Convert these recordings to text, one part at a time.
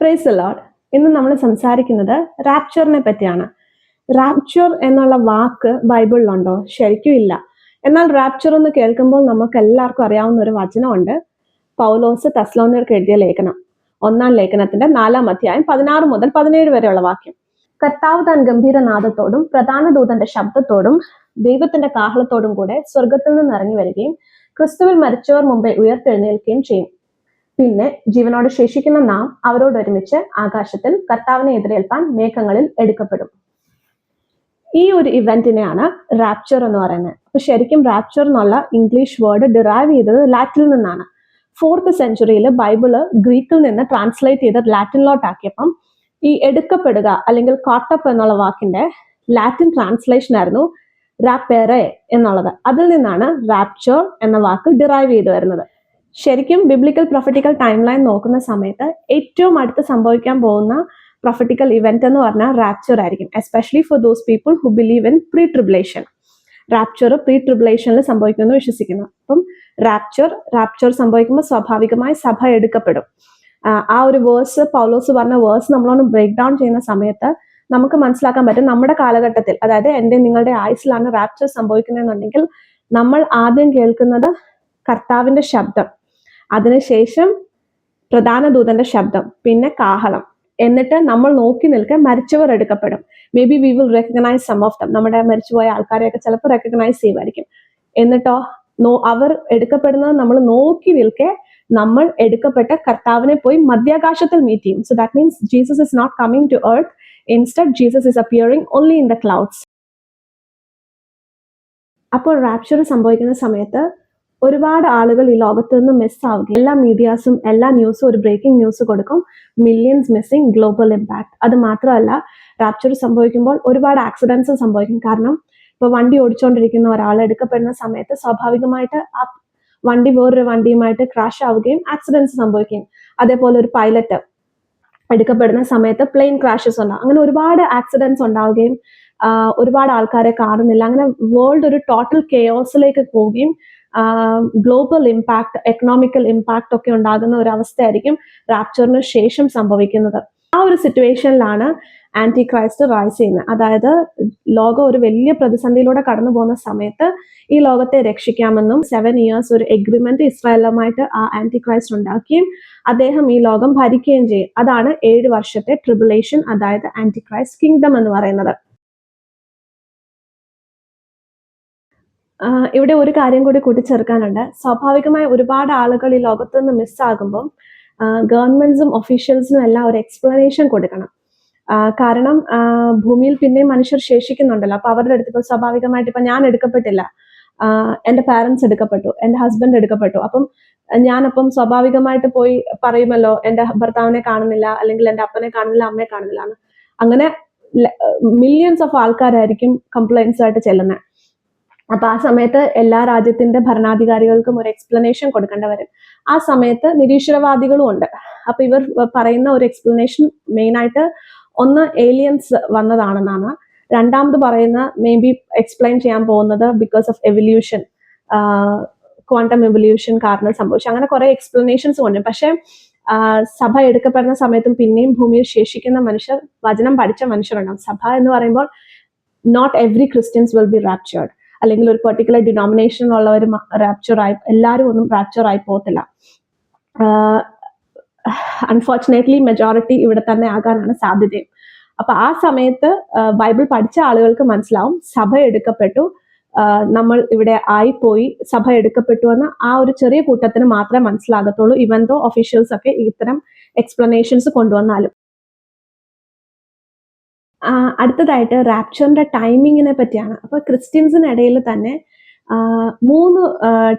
Price allowed ഇന്ന് നമ്മൾ സംസാരിക്കുന്നത് റാപ്ചറിനെ പറ്റിയാണ്. റാപ്ചർ എന്നുള്ള വാക്ക് ബൈബിളിലുണ്ടോ? ശരിക്കും ഇല്ല. എന്നാൽ റാപ്ചർ എന്ന് കേൾക്കുമ്പോൾ നമുക്ക് എല്ലാവർക്കും അറിയാവുന്ന ഒരു വചനമുണ്ട്. പൗലോസ് തസ്ലോനിയർക്ക് എഴുതിയ ലേഖനം. ഒന്നാം ലേഖനത്തിന്റെ നാലാം അധ്യായം പതിനാറ് മുതൽ പതിനേഴ് വരെയുള്ള വാക്യം. കർത്താവ് താൻ ഗംഭീരനാഥത്തോടും പ്രധാന ദൂതന്റെ ശബ്ദത്തോടും ദൈവത്തിന്റെ കാഹളത്തോടും കൂടെ സ്വർഗത്തിൽ നിന്ന് ഇറങ്ങി വരികയും ക്രിസ്തുവിൽ മരിച്ചവർ മുമ്പേ ഉയർത്തെഴുന്നേൽക്കുകയും ചെയ്യും. പിന്നെ ജീവനോട് ശേഷിക്കുന്ന നാം അവരോടൊരുമിച്ച് ആകാശത്തിൽ കർത്താവിനെ എതിരേൽപ്പാൻ മേഘങ്ങളിൽ എടുക്കപ്പെടും. ഈ ഒരു ഇവന്റിനെയാണ് റാപ്ചർ എന്ന് പറയുന്നത്. അപ്പൊ ശരിക്കും റാപ്ചർ എന്നുള്ള ഇംഗ്ലീഷ് വേർഡ് ഡിറൈവ് ചെയ്തത് ലാറ്റിൽ നിന്നാണ്. ഫോർത്ത് സെഞ്ചുറിയിൽ ബൈബിൾ ഗ്രീക്കിൽ നിന്ന് ട്രാൻസ്ലേറ്റ് ചെയ്ത് ലാറ്റിനിലോട്ടാക്കിയപ്പം ഈ എടുക്കപ്പെടുക അല്ലെങ്കിൽ കോട്ടപ്പ് എന്നുള്ള വാക്കിന്റെ ലാറ്റിൻ ട്രാൻസ്ലേഷൻ ആയിരുന്നു റാപ്പേറെ എന്നുള്ളത്. അതിൽ നിന്നാണ് റാപ്ചർ എന്ന വാക്ക് ഡിറൈവ് ചെയ്തു വരുന്നത്. ശരിക്കും ബിബ്ലിക്കൽ പ്രൊഫറ്റിക്കൽ ടൈം ലൈൻ നോക്കുന്ന സമയത്ത് ഏറ്റവും അടുത്ത് സംഭവിക്കാൻ പോകുന്ന പ്രൊഫറ്റിക്കൽ ഇവന്റ് എന്ന് പറഞ്ഞാൽ റാപ്ചർ ആയിരിക്കും especially for those people who believe in pre tribulation rapture pre ട്രിബുലേഷനിൽ സംഭവിക്കുമെന്ന് വിശ്വസിക്കുന്നു. അപ്പം റാപ്ചർ റാപ്ചർ സംഭവിക്കുമ്പോൾ സ്വാഭാവികമായി സഭ എടുക്കപ്പെടും. ആ ഒരു വേഴ്സ് പൗലോസ് പറഞ്ഞ വേഴ്സ് നമ്മളൊന്ന് ബ്രേക്ക് ഡൗൺ ചെയ്യുന്ന സമയത്ത് നമുക്ക് മനസ്സിലാക്കാൻ പറ്റും നമ്മുടെ കാലഘട്ടത്തിൽ അതായത് എന്റെ നിങ്ങളുടെ ആയുസിലാണ് റാപ്ചർ സംഭവിക്കുന്നതെന്നുണ്ടെങ്കിൽ നമ്മൾ ആദ്യം കേൾക്കുന്നത് കർത്താവിന്റെ ശബ്ദം. അതിനുശേഷം പ്രധാന ദൂതന്റെ ശബ്ദം പിന്നെ കാഹളം. എന്നിട്ട് നമ്മൾ നോക്കി നിൽക്കാൻ മരിച്ചവർ എടുക്കപ്പെടും. Maybe we will recognise some of them നമ്മുടെ മരിച്ചുപോയ ആൾക്കാരെയൊക്കെ ചിലപ്പോൾ റെക്കഗ്നൈസ് ചെയ്യുമായിരിക്കും. എന്നിട്ടോ നോ അവർ എടുക്കപ്പെടുന്നത് നമ്മൾ നോക്കി നിൽക്കെ നമ്മൾ എടുക്കപ്പെട്ട കർത്താവിനെ പോയി മധ്യാകാശത്തിൽ മീറ്റ് ചെയ്യും. So that means Jesus is not coming to earth instead Jesus is appearing only in the clouds അപ്പോൾ റാപ്ചർ സംഭവിക്കുന്ന സമയത്ത് ഒരുപാട് ആളുകൾ ഈ ലോകത്ത് നിന്ന് മിസ്സാവുകയും എല്ലാ മീഡിയാസും എല്ലാ ന്യൂസും ഒരു ബ്രേക്കിംഗ് ന്യൂസ് കൊടുക്കും. മില്യൺസ് മിസ്സിംഗ് ഗ്ലോബൽ ഇമ്പാക്ട് അത് മാത്രമല്ല റാപ്ചർ സംഭവിക്കുമ്പോൾ ഒരുപാട് ആക്സിഡൻസ് സംഭവിക്കും. കാരണം ഇപ്പൊ വണ്ടി ഓടിച്ചുകൊണ്ടിരിക്കുന്ന ഒരാൾ എടുക്കപ്പെടുന്ന സമയത്ത് സ്വാഭാവികമായിട്ട് ആ വണ്ടി വേറൊരു വണ്ടിയുമായിട്ട് ക്രാഷ് ആവുകയും ആക്സിഡൻസ് സംഭവിക്കുകയും. അതേപോലെ ഒരു പൈലറ്റ് എടുക്കപ്പെടുന്ന സമയത്ത് പ്ലെയിൻ ക്രാഷസ് ഉണ്ടാവും. അങ്ങനെ ഒരുപാട് ആക്സിഡൻസ് ഉണ്ടാവുകയും ഒരുപാട് ആൾക്കാരെ കാണുന്നില്ല. അങ്ങനെ വേൾഡ് ഒരു ടോട്ടൽ കെയോസിലേക്ക് പോവുകയും ഗ്ലോബൽ ഇമ്പാക്ട് എക്കണോമിക്കൽ ഇമ്പാക്ട് ഒക്കെ ഉണ്ടാകുന്ന ഒരു അവസ്ഥയായിരിക്കും റാപ്ചറിന് ശേഷം സംഭവിക്കുന്നത്. ആ ഒരു സിറ്റുവേഷനിലാണ് ആന്റി ക്രൈസ്റ്റ് റൈസ് ചെയ്യുന്നത്. അതായത് ലോകം ഒരു വലിയ പ്രതിസന്ധിയിലൂടെ കടന്നു പോകുന്ന സമയത്ത് ഈ ലോകത്തെ രക്ഷിക്കാമെന്നും സെവൻ ഇയേഴ്സ് ഒരു എഗ്രിമെന്റ് ഇസ്രായേലുമായിട്ട് ആ ആന്റി ക്രൈസ്റ്റ് ഉണ്ടാക്കുകയും അദ്ദേഹം ഈ ലോകം ഭരിക്കുകയും ചെയ്യും. അതാണ് ഏഴ് വർഷത്തെ ട്രിബുലേഷൻ അതായത് ആന്റി ക്രൈസ്റ്റ് കിങ്ഡം എന്ന് പറയുന്നത്. ഇവിടെ ഒരു കാര്യം കൂടി കൂട്ടിച്ചേർക്കാനുണ്ട്. സ്വാഭാവികമായി ഒരുപാട് ആളുകൾ ഈ ലോകത്ത് നിന്ന് മിസ്സാകുമ്പം ഗവൺമെന്റ്സും ഒഫീഷ്യൽസിനും എല്ലാം ഒരു എക്സ്പ്ലനേഷൻ കൊടുക്കണം. കാരണം ഭൂമിയിൽ പിന്നെയും മനുഷ്യർ ശേഷിക്കുന്നുണ്ടല്ലോ. അപ്പൊ അവരുടെ അടുത്ത് ഇപ്പൊ സ്വാഭാവികമായിട്ട് ഇപ്പൊ ഞാൻ എടുക്കപ്പെട്ടില്ല. എന്റെ പാരന്റ്സ് എടുക്കപ്പെട്ടു എന്റെ ഹസ്ബൻഡ് എടുക്കപ്പെട്ടു. അപ്പം ഞാനപ്പം സ്വാഭാവികമായിട്ട് പോയി പറയുമല്ലോ എന്റെ ഭർത്താവിനെ കാണുന്നില്ല അല്ലെങ്കിൽ എന്റെ അപ്പനെ കാണുന്നില്ല അമ്മയെ കാണുന്നില്ല അങ്ങനെ മില്യൺസ് ഓഫ് ആൾക്കാരായിരിക്കും കംപ്ലൈൻസ് ആയിട്ട് ചെല്ലുന്നത് അപ്പൊ ആ സമയത്ത് എല്ലാ രാജ്യത്തിന്റെ ഭരണാധികാരികൾക്കും ഒരു എക്സ്പ്ലനേഷൻ കൊടുക്കേണ്ട വരും ആ സമയത്ത് നിരീശ്വരവാദികളും ഉണ്ട്. അപ്പൊ ഇവർ പറയുന്ന ഒരു എക്സ്പ്ലനേഷൻ മെയിനായിട്ട് ഒന്ന് ഏലിയൻസ് വന്നതാണെന്നാണ്. രണ്ടാമത് പറയുന്ന മേ ബി എക്സ്പ്ലെയിൻ ചെയ്യാൻ പോകുന്നത് because of evolution quantum evolution കാരണം സംഭവിച്ചു. അങ്ങനെ കുറെ എക്സ്പ്ലനേഷൻസ് ഉണ്ട്. പക്ഷേ സഭ എടുക്കപ്പെടുന്ന സമയത്തും പിന്നെയും ഭൂമിയിൽ ശേഷിക്കുന്ന മനുഷ്യർ വചനം പഠിച്ച മനുഷ്യരുണ്ടാവും. സഭ എന്ന് പറയുമ്പോൾ not every Christians will be raptured അല്ലെങ്കിൽ ഒരു പെർട്ടിക്കുലർ ഉള്ളവർ റാപ്ചർ ആയി എല്ലാവരും ഒന്നും റാപ്ചർ ആയി പോകത്തില്ല. അൺഫോർച്ചുനേറ്റ്ലി മെജോറിറ്റി ഇവിടെ തന്നെ ആകാനാണ് സാധ്യതയും. അപ്പൊ ആ സമയത്ത് ബൈബിൾ പഠിച്ച ആളുകൾക്ക് മനസ്സിലാവും സഭ എടുക്കപ്പെട്ടു നമ്മൾ ഇവിടെ ആയിപ്പോയി സഭ എടുക്കപ്പെട്ടു എന്ന് ആ ഒരു ചെറിയ കൂട്ടത്തിന് മാത്രമേ മനസ്സിലാകത്തുള്ളൂ ഇവൻ ദോ ഒഫീഷ്യൽസ് ഒക്കെ ഇത്തരം എക്സ്പ്ലനേഷൻസ് കൊണ്ടുവന്നാലും. അടുത്തതായിട്ട് റാപ്ചറിന്റെ ടൈമിങ്ങിനെ പറ്റിയാണ്. അപ്പൊ ക്രിസ്ത്യൻസിനിടയിൽ തന്നെ മൂന്ന്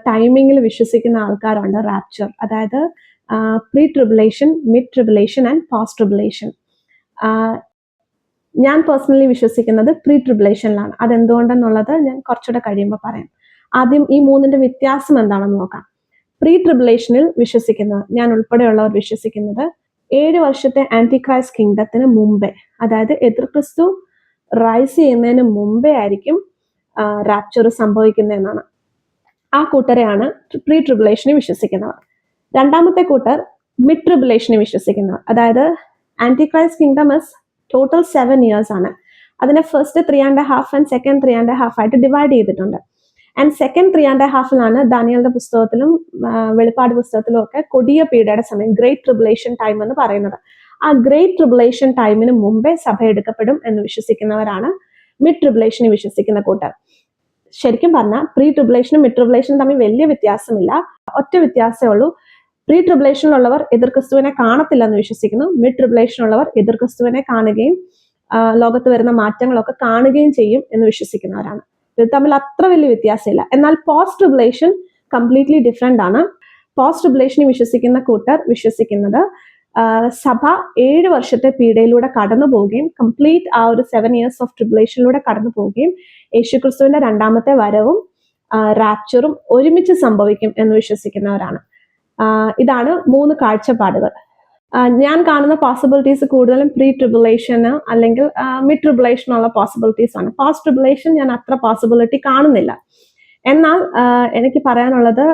ടൈമിങ്ങിൽ വിശ്വസിക്കുന്ന ആൾക്കാരുണ്ട് റാപ്ചർ അതായത് pre tribulation mid tribulation and post tribulation ഞാൻ പേഴ്സണലി വിശ്വസിക്കുന്നത് പ്രീ ട്രിബുലേഷനിലാണ് അതെന്തുകൊണ്ടെന്നുള്ളത് ഞാൻ കുറച്ചുകൂടെ കഴിയുമ്പോൾ പറയാം. ആദ്യം ഈ മൂന്നിന്റെ വ്യത്യാസം എന്താണെന്ന് നോക്കാം. പ്രീ ട്രിബുലേഷനിൽ വിശ്വസിക്കുന്നത് ഞാൻ ഉൾപ്പെടെയുള്ളവർ വിശ്വസിക്കുന്നത് ഏഴ് വർഷത്തെ ആന്റി ക്രൈസ്റ്റ് കിങ്ഡത്തിന് മുമ്പേ അതായത് എതിർ ക്രിസ്തു റൈസ് ചെയ്യുന്നതിന് മുമ്പേ ആയിരിക്കും റാപ്ചർ സംഭവിക്കുന്നതെന്നാണ് ആ കൂട്ടരെയാണ് പ്രീ ട്രിബുലേഷനെ വിശ്വസിക്കുന്നവർ. രണ്ടാമത്തെ കൂട്ടർ മിഡ് ട്രിബുലേഷനെ വിശ്വസിക്കുന്നവർ. അതായത് Antichrist kingdom is total seven years ആണ്. അതിനെ first three and half and second three and half ആയിട്ട് ഡിവൈഡ് ചെയ്തിട്ടുണ്ട്. ആൻഡ് സെക്കൻഡ് ത്രീ ആൻഡ് ഹാഫിലാണ് ദാനിയലിന്റെ പുസ്തകത്തിലും വെളിപ്പാട് പുസ്തകത്തിലും ഒക്കെ കൊടിയ പീഡയുടെ സമയം ഗ്രേറ്റ് ട്രിബുലേഷൻ ടൈം എന്ന് പറയുന്നത്. ആ ഗ്രേറ്റ് ട്രിബുലേഷൻ ടൈമിന് മുമ്പേ സഭ എടുക്കപ്പെടും എന്ന് വിശ്വസിക്കുന്നവരാണ് മിഡ് ട്രിബുലേഷനെ വിശ്വസിക്കുന്ന കൂട്ടർ. ശരിക്കും പറഞ്ഞാൽ പ്രീ ട്രിബുലേഷനും മിഡ് ട്രിബുലേഷനും തമ്മിൽ വലിയ വ്യത്യാസമില്ല. ഒറ്റ വ്യത്യാസമേ ഉള്ളൂ. പ്രീ ട്രിബുലേഷനിലുള്ളവർ എതിർ ക്രിസ്തുവിനെ കാണത്തില്ല എന്ന് വിശ്വസിക്കുന്നു മിഡ് ട്രിബുലേഷനുള്ളവർ എതിർ ക്രിസ്തുവിനെ കാണുകയും ലോകത്ത് വരുന്ന മാറ്റങ്ങളൊക്കെ കാണുകയും ചെയ്യും എന്ന് വിശ്വസിക്കുന്നവരാണ്. ഇത് തമ്മിൽ അത്ര വലിയ വ്യത്യാസമില്ല. എന്നാൽ പോസ്റ്റ് ട്രിബുലേഷൻ കംപ്ലീറ്റ്ലി ഡിഫറെന്റ് ആണ്. പോസ്റ്റ് ട്രിബുലേഷനെ വിശ്വസിക്കുന്ന കൂട്ടർ വിശ്വസിക്കുന്നത് സഭ ഏഴ് വർഷത്തെ പീഡയിലൂടെ കടന്നു പോവുകയും കംപ്ലീറ്റ് ആ ഒരു സെവൻ ഇയേഴ്സ് ഓഫ് ട്രിബുലേഷനിലൂടെ കടന്നു പോവുകയും യേശുക്രിസ്തുവിന്റെ രണ്ടാമത്തെ വരവും റാപ്ചറും ഒരുമിച്ച് സംഭവിക്കും എന്ന് വിശ്വസിക്കുന്നവരാണ്. ഇതാണ് മൂന്ന് കാഴ്ചപ്പാടുകൾ. ഞാൻ കാണുന്ന പോസിബിലിറ്റീസ് കൂടുതലും പ്രീ ട്രിബുലേഷന് അല്ലെങ്കിൽ മിഡ് ട്രിബുലേഷനുള്ള പോസിബിലിറ്റീസ് ആണ്. പോസ്റ്റ് ട്രിബുലേഷൻ ഞാൻ അത്ര പോസിബിലിറ്റി കാണുന്നില്ല. എന്നാൽ എനിക്ക് പറയാനുള്ളത്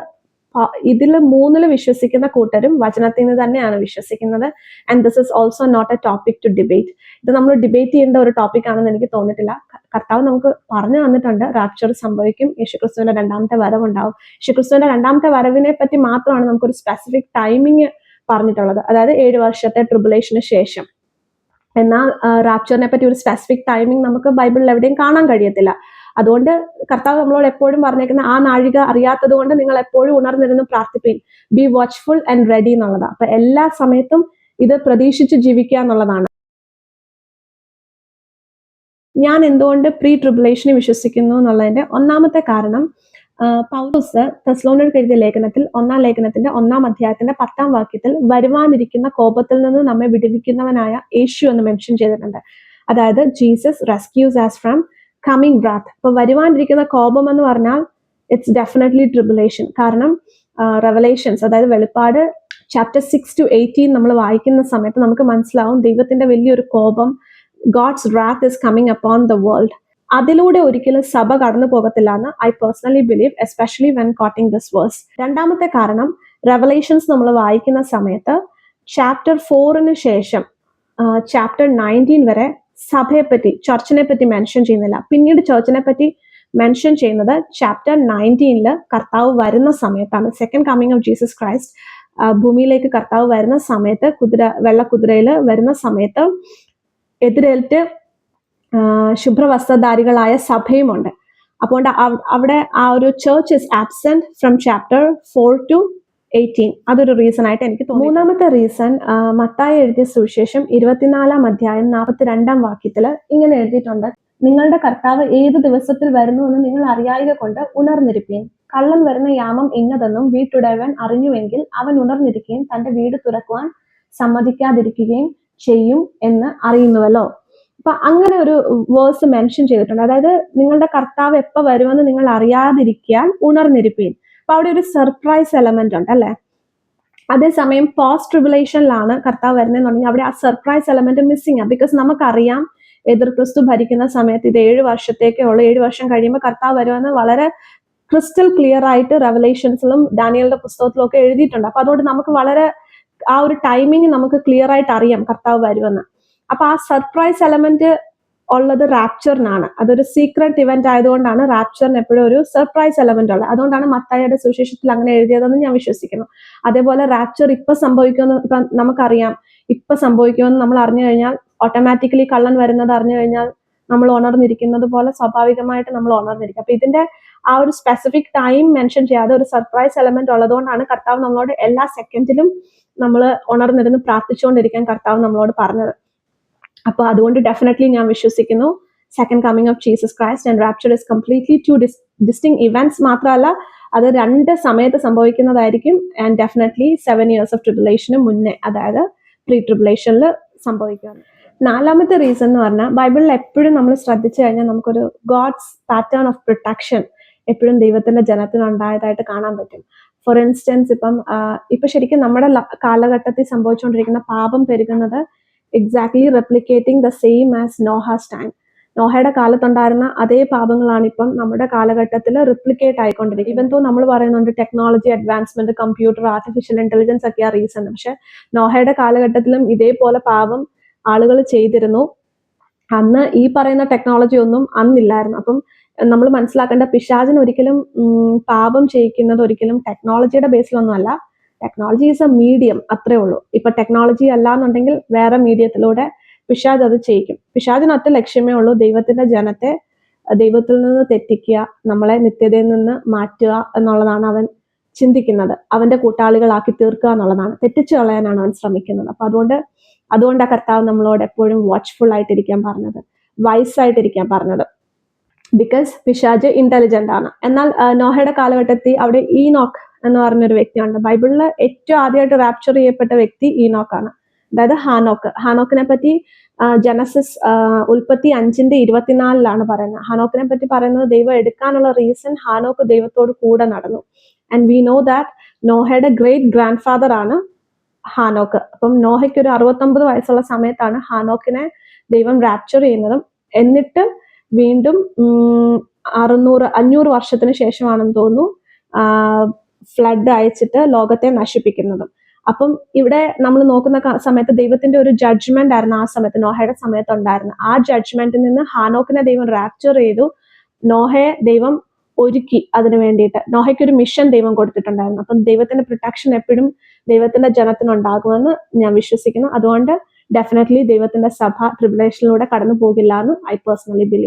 ഇതിൽ മൂന്നിൽ വിശ്വസിക്കുന്ന കൂട്ടരും വചനത്തിൽ നിന്ന് തന്നെയാണ് വിശ്വസിക്കുന്നത്. And this is also not a topic to debate ഇത് നമ്മൾ ഡിബേറ്റ് ചെയ്യേണ്ട ഒരു ടോപ്പിക് ആണെന്ന് എനിക്ക് തോന്നിയിട്ടില്ല. കർത്താവ് നമുക്ക് പറഞ്ഞു തന്നിട്ടുണ്ട് റാപ്ചർ സംഭവിക്കും യേശുക്രിസ്തുവിന്റെ രണ്ടാമത്തെ വരവുണ്ടാവും. യേശുക്രിസ്തുവിന്റെ രണ്ടാമത്തെ വരവിനെ പറ്റി മാത്രമാണ് നമുക്കൊരു സ്പെസിഫിക് ടൈമിങ് പറഞ്ഞിട്ടുള്ളത്. അതായത് ഏഴ് വർഷത്തെ ട്രിബുലേഷന് ശേഷം. എന്നാൽ റാപ്ചറിനെ പറ്റി ഒരു സ്പെസിഫിക് ടൈമിംഗ് നമുക്ക് ബൈബിളിൽ എവിടെയും കാണാൻ കഴിയത്തില്ല. അതുകൊണ്ട് കർത്താവ് നമ്മളോട് എപ്പോഴും പറഞ്ഞേക്കുന്ന ആ നാഴിക അറിയാത്തത് കൊണ്ട് നിങ്ങൾ എപ്പോഴും ഉണർന്നിരുന്നു പ്രാർത്ഥിപ്പിൻ ബി വാച്ച്ഫുൾ ആൻഡ് റെഡി എന്നുള്ളതാണ്. അപ്പൊ എല്ലാ സമയത്തും ഇത് പ്രതീക്ഷിച്ച് ജീവിക്കുക എന്നുള്ളതാണ്. ഞാൻ എന്തുകൊണ്ട് പ്രീ ട്രിബുലേഷനെ വിശ്വസിക്കുന്നു എന്നുള്ളതിന്റെ ഒന്നാമത്തെ കാരണം പൗലോസ് തെസ്ലോണിൽ എഴുതിയ ലേഖനത്തിൽ ഒന്നാം ലേഖനത്തിന്റെ ഒന്നാം അധ്യായത്തിന്റെ പത്താം വാക്യത്തിൽ വരുവാനിരിക്കുന്ന കോപത്തിൽ നിന്ന് നമ്മെ വിടുവിക്കുന്നവനായ യേശു എന്ന് മെൻഷൻ ചെയ്തിട്ടുണ്ട്. അതായത് Jesus rescues us from coming wrath അപ്പൊ വരുവാനിരിക്കുന്ന കോപം എന്ന് പറഞ്ഞാൽ ഇറ്റ്സ് ഡെഫിനറ്റ്ലി ട്രിബുലേഷൻ കാരണം റെവലേഷൻസ് അതായത് വെളിപ്പാട് ചാപ്റ്റർ സിക്സ് ടു എയ്റ്റീൻ നമ്മൾ വായിക്കുന്ന സമയത്ത് നമുക്ക് മനസ്സിലാവും ദൈവത്തിന്റെ വലിയൊരു കോപം God's wrath is coming upon the world അതിലൂടെ ഒരിക്കലും സഭ കടന്നു പോകത്തില്ല എന്ന് I personally believe especially when quoting this verse രണ്ടാമത്തെ കാരണം റെവലേഷൻസ് നമ്മൾ വായിക്കുന്ന സമയത്ത് ചാപ്റ്റർ ഫോറിന് ശേഷം ചാപ്റ്റർ നയന്റീൻ വരെ സഭയെ പറ്റി ചർച്ചിനെ പറ്റി മെൻഷൻ ചെയ്യുന്നില്ല. പിന്നീട് ചർച്ചിനെ പറ്റി മെൻഷൻ ചെയ്യുന്നത് ചാപ്റ്റർ നയന്റീനിൽ കർത്താവ് വരുന്ന സമയത്താണ്. Second coming of Jesus Christ ഭൂമിയിലേക്ക് കർത്താവ് വരുന്ന സമയത്ത് കുതിര വെള്ളക്കുതിരയിൽ വരുന്ന സമയത്ത് എതിരേറ്റ് ശുഭ്രവസ്ത്രധാരികളായ സഭയുമുണ്ട്. അപ്പോൾ അവ- അവിടെ ആ ഒരു church is absent from chapter four to eighteen അതൊരു റീസൺ ആയിട്ട് എനിക്ക് തോന്നുന്നു മൂന്നാമത്തെ റീസൺ മത്തായി എഴുതിയ സുവിശേഷം ഇരുപത്തിനാലാം അധ്യായം നാൽപ്പത്തിരണ്ടാം വാക്യത്തിൽ ഇങ്ങനെ എഴുതിയിട്ടുണ്ട്. നിങ്ങളുടെ കർത്താവ് ഏത് ദിവസത്തിൽ വരുന്നു എന്ന് നിങ്ങൾ അറിയായിക കൊണ്ട് ഉണർന്നിരിപ്പീൻ. കള്ളൻ വരുന്ന യാമം ഇന്നതെന്നും വീട്ടുടയവൻ അറിഞ്ഞുവെങ്കിൽ അവൻ ഉണർന്നിരിക്കുകയും തന്റെ വീട് തുറക്കുവാൻ സമ്മതിക്കാതിരിക്കുകയും ചെയ്യും എന്ന് അറിയുന്നുവല്ലോ. അപ്പൊ അങ്ങനെ ഒരു വേഴ്സ് മെൻഷൻ ചെയ്തിട്ടുണ്ട്. അതായത് നിങ്ങളുടെ കർത്താവ് എപ്പോ വരുമെന്ന് നിങ്ങൾ അറിയാതിരിക്കാൻ ഉണർന്നിരിപ്പീൻ. അപ്പൊ അവിടെ ഒരു സർപ്രൈസ് എലമെന്റ് ഉണ്ട് അല്ലെ? അതേസമയം പോസ്റ്റ് ട്രിബുലേഷനിലാണ് കർത്താവ് വരുന്നതെന്നുണ്ടെങ്കിൽ അവിടെ ആ സർപ്രൈസ് എലമെന്റ് മിസ്സിംഗ് ആണ് ബിക്കോസ് നമുക്കറിയാം എതിർ ക്രിസ്തു ഭരിക്കുന്ന സമയത്ത് ഇത് ഏഴ് വർഷത്തേക്കേ ഉള്ളൂ. ഏഴ് വർഷം കഴിയുമ്പോൾ കർത്താവ് വരുമെന്ന് വളരെ ക്രിസ്റ്റൽ ക്ലിയർ ആയിട്ട് റെവലേഷൻസിലും ഡാനിയലിന്റെ പുസ്തകത്തിലും ഒക്കെ എഴുതിയിട്ടുണ്ട്. അപ്പൊ അതുകൊണ്ട് നമുക്ക് വളരെ ആ ഒരു ടൈമിങ് നമുക്ക് ക്ലിയർ ആയിട്ട് അറിയാം കർത്താവ് വരുമെന്ന്. അപ്പൊ ആ സർപ്രൈസ് എലമെന്റ് ഉള്ളത് റാപ്ചറിനാണ് അതൊരു സീക്രട്ട് ഇവന്റ് ആയതുകൊണ്ടാണ് റാപ്ചറിന് എപ്പോഴും ഒരു സർപ്രൈസ് എലമെന്റ് ഉള്ളത്. അതുകൊണ്ടാണ് മത്തായിയുടെ സുശേഷത്തിൽ അങ്ങനെ എഴുതിയതെന്ന് ഞാൻ വിശ്വസിക്കുന്നു. അതേപോലെ റാപ്ചർ ഇപ്പൊ സംഭവിക്കുമെന്ന് ഇപ്പൊ നമുക്കറിയാം. ഇപ്പൊ സംഭവിക്കുമെന്ന് നമ്മൾ അറിഞ്ഞു കഴിഞ്ഞാൽ ഓട്ടോമാറ്റിക്കലി കള്ളൻ വരുന്നത് അറിഞ്ഞു കഴിഞ്ഞാൽ നമ്മൾ ഉണർന്നിരിക്കുന്നത് പോലെ സ്വാഭാവികമായിട്ട് നമ്മൾ ഉണർന്നിരിക്കും. അപ്പൊ ഇതിന്റെ ആ ഒരു സ്പെസിഫിക് ടൈം മെൻഷൻ ചെയ്യാതെ ഒരു സർപ്രൈസ് എലമെന്റ് ഉള്ളതുകൊണ്ടാണ് കർത്താവ് നമ്മളോട് എല്ലാ സെക്കൻഡിലും നമ്മൾ ഉണർന്നിരുന്ന് പ്രാർത്ഥിച്ചുകൊണ്ടിരിക്കാൻ കർത്താവ് നമ്മളോട് പറഞ്ഞത്. അപ്പോൾ അതുകൊണ്ട് ഡെഫിനറ്റ്ലി ഞാൻ വിശ്വസിക്കുന്നു. Second coming of Jesus Christ and rapture is completely two distinct events മാത്രമല്ല അത് രണ്ട് സമയത്ത് സംഭവിക്കുന്നതായിരിക്കും and definitely seven years of ട്രിബുലേഷന് മുന്നേ അതായത് പ്രീ ട്രിബുലേഷനിൽ സംഭവിക്കുകയാണ്. നാലാമത്തെ റീസൺ എന്ന് പറഞ്ഞാൽ ബൈബിളിൽ എപ്പോഴും നമ്മൾ ശ്രദ്ധിച്ചു കഴിഞ്ഞാൽ നമുക്കൊരു ഗോഡ്സ് പാറ്റേൺ ഓഫ് പ്രൊട്ടക്ഷൻ എപ്പോഴും ദൈവത്തിന്റെ ജനത്തിന് ഉണ്ടായതായിട്ട് കാണാൻ പറ്റും. ഫോർ ഇൻസ്റ്റൻസ് ഇപ്പം ഇപ്പൊ ശരിക്കും നമ്മുടെ കാലഘട്ടത്തിൽ സംഭവിച്ചുകൊണ്ടിരിക്കുന്ന പാപം പെരുകുന്നത് exactly replicating the same as Noah's time നോഹയുടെ കാലത്തുണ്ടായിരുന്ന അതേ പാപങ്ങളാണ് ഇപ്പം നമ്മുടെ കാലഘട്ടത്തിൽ റിപ്ലിക്കേറ്റ് ആയിക്കൊണ്ടിരിക്കുന്നത്. ഇവൻ തോ നമ്മൾ പറയുന്നുണ്ട് technology advancement computer artificial intelligence ഒക്കെയാ റീസൺ പക്ഷെ നോഹയുടെ കാലഘട്ടത്തിലും ഇതേപോലെ പാപം ആളുകൾ ചെയ്തിരുന്നു. അന്ന് ഈ പറയുന്ന ടെക്നോളജി ഒന്നും അന്നില്ലായിരുന്നു. അപ്പം നമ്മൾ മനസ്സിലാക്കേണ്ട പിശാചിന് ഒരിക്കലും പാപം ചെയ്യിക്കുന്നത് ഒരിക്കലും ടെക്നോളജിയുടെ ബേസിലൊന്നും അല്ല ടെക്നോളജി ഈസ് എ മീഡിയം അത്രേ ഉള്ളൂ. ഇപ്പൊ ടെക്നോളജി അല്ല എന്നുണ്ടെങ്കിൽ വേറെ മീഡിയത്തിലൂടെ പിശാജ് അത് ചെയ്യിക്കും. പിശാചിന് ഒറ്റ ലക്ഷ്യമേ ഉള്ളൂ ദൈവത്തിന്റെ ജനത്തെ ദൈവത്തിൽ നിന്ന് തെറ്റിക്കുക നമ്മളെ നിത്യതയിൽ നിന്ന് മാറ്റുക എന്നുള്ളതാണ് അവൻ ചിന്തിക്കുന്നത്. അവന്റെ കൂട്ടാളികളാക്കി തീർക്കുക എന്നുള്ളതാണ്. തെറ്റിച്ചു കളയാനാണ് അവൻ ശ്രമിക്കുന്നത്. അപ്പൊ അതുകൊണ്ട് അതുകൊണ്ട് ആ കർത്താവ് നമ്മളോട് എപ്പോഴും വാച്ച്ഫുൾ ആയിട്ടിരിക്കാൻ പറഞ്ഞത്. വൈസ് ആയിട്ടിരിക്കാൻ പറഞ്ഞത്. ബിക്കോസ് പിശാജ് ഇന്റലിജന്റ് ആണ്. എന്നാൽ നോഹയുടെ കാലഘട്ടത്തിൽ അവിടെ ഈനോക്ക് എന്ന് പറഞ്ഞൊരു വ്യക്തിയുണ്ട്. ബൈബിളിൽ ഏറ്റവും ആദ്യമായിട്ട് റാപ്ചർ ചെയ്യപ്പെട്ട വ്യക്തി ഈനോക്കാണ്. അതായത് ഹാനോക്ക്. ഹാനോക്കിനെ പറ്റി ജനസിസ് ഉൽപ്പത്തി അഞ്ചിന്റെ ഇരുപത്തിനാലിലാണ് പറയുന്നത്. ഹാനോക്കിനെ പറ്റി പറയുന്നത് ദൈവം എടുക്കാനുള്ള റീസൺ ഹാനോക്ക് ദൈവത്തോട് കൂടെ നടന്നു. ആൻഡ് വി നോ ദാറ്റ് നോഹയുടെ ഗ്രേറ്റ് ഗ്രാൻഡ് ഫാദർ ആണ് ഹാനോക്ക്. അപ്പം നോഹയ്ക്ക് ഒരു അറുപത്തൊമ്പത് വയസ്സുള്ള സമയത്താണ് ഹാനോക്കിനെ ദൈവം റാപ്ചർ ചെയ്യുന്നതും. എന്നിട്ട് വീണ്ടും അറുന്നൂറ് അഞ്ഞൂറ് വർഷത്തിന് ശേഷമാണെന്ന് തോന്നുന്നു. ഫ്ലഡ് അയച്ചിട്ട് ലോകത്തെ നശിപ്പിക്കുന്നതും. അപ്പം ഇവിടെ നമ്മൾ നോക്കുന്ന സമയത്ത് ദൈവത്തിന്റെ ഒരു ജഡ്ജ്മെന്റ് ആയിരുന്നു ആ സമയത്ത്. നോഹയുടെ സമയത്ത് ഉണ്ടായിരുന്നു ആ ജഡ്ജ്മെന്റിൽ നിന്ന് ഹാനോക്കിനെ ദൈവം റാപ്ചർ ചെയ്തു. നോഹയെ ദൈവം ഒരുക്കി അതിന് വേണ്ടിയിട്ട്. നോഹയ്ക്ക് ഒരു മിഷൻ ദൈവം കൊടുത്തിട്ടുണ്ടായിരുന്നു. അപ്പം ദൈവത്തിന്റെ പ്രൊട്ടക്ഷൻ എപ്പോഴും ദൈവത്തിന്റെ ജനത്തിനുണ്ടാകുമെന്ന് ഞാൻ വിശ്വസിക്കുന്നു. അതുകൊണ്ട് ഡെഫിനറ്റ്ലി ദൈവത്തിന്റെ സഭ ട്രിബുലേഷനിലൂടെ കടന്നു പോകില്ല എന്ന് ഐ പേഴ്സണലി ബിലീവ്